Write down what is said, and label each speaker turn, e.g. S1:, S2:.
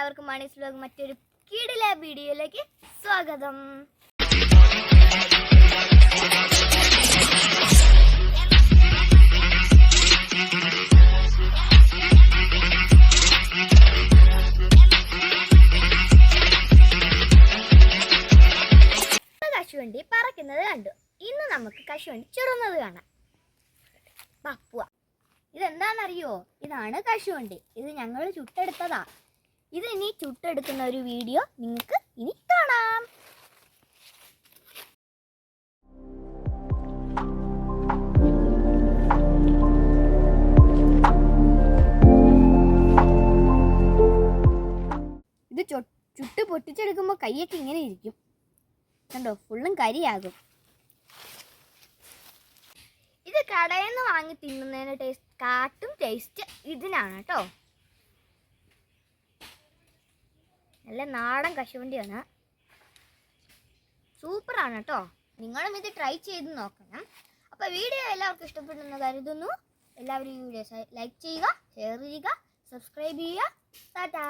S1: വാണീസ് vlog മറ്റൊരു കിടില വീഡിയോയിലേക്ക് സ്വാഗതം. കശുവണ്ടി പറക്കുന്നത് കണ്ടു. ഇന്ന് നമുക്ക് കശുവണ്ടി ചുരുന്നത് കാണാം. പപ്പുവ ഇതെന്താണെന്നറിയോ ഇതാണ് കശുവണ്ടി. ഇത് ഞങ്ങൾ ചുട്ടെടുത്തതാ. ഇത് ഇനി ചുട്ടെടുക്കുന്ന ഒരു വീഡിയോ നിങ്ങൾക്ക് ഇനി കാണാം. ഇത് ചുട്ട് പൊട്ടിച്ചെടുക്കുമ്പോൾ കൈയൊക്കെ ഇങ്ങനെ ഇരിക്കും. കണ്ടോ? ഫുള്ളും കരിയാകും. ഇത് കടയിൽ നിന്ന് വാങ്ങി തിന്നുന്നതിന് ടേസ്റ്റ് കാട്ടും ടേസ്റ്റ് ഇതിനാണ് കേട്ടോ. നല്ല നാടൻ കശുവണ്ടിയാണ്. സൂപ്പറാണ് കേട്ടോ നിങ്ങളും ഇത് ട്രൈ ചെയ്ത് നോക്കണം. അപ്പോൾ വീഡിയോ എല്ലാവർക്കും ഇഷ്ടപ്പെടുന്ന കരുതുന്നു. എല്ലാവരും ഈ വീഡിയോ ലൈക്ക് ചെയ്യുക ഷെയർ ചെയ്യുക സബ്സ്ക്രൈബ് ചെയ്യുക. ടാറ്റാ.